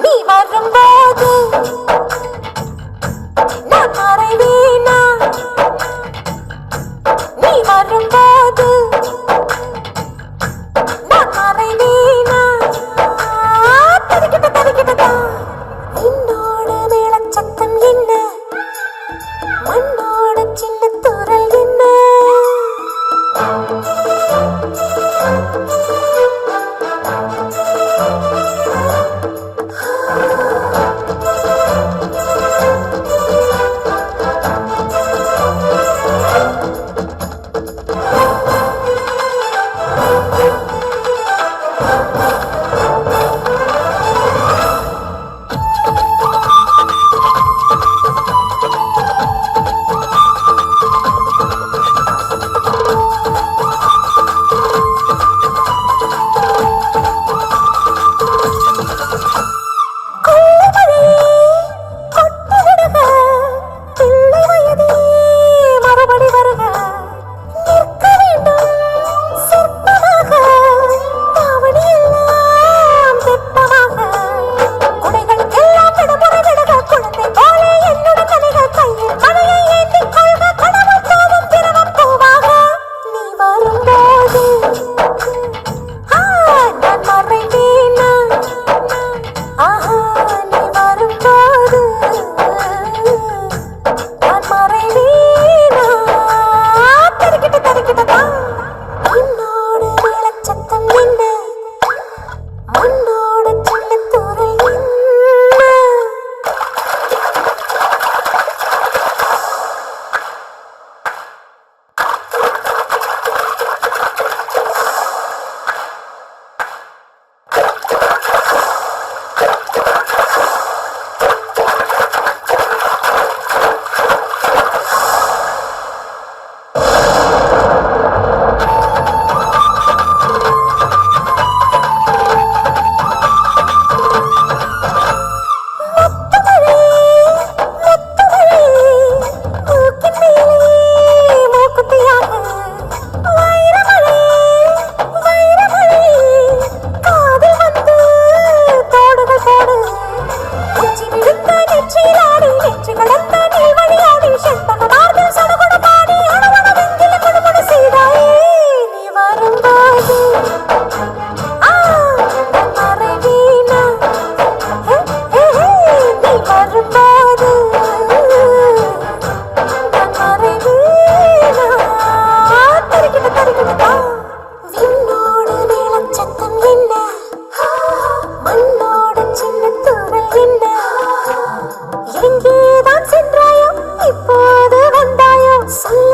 Di malam. எங்கேதான் சென்றாயோ இப்போது வந்தாயோ சொல்ல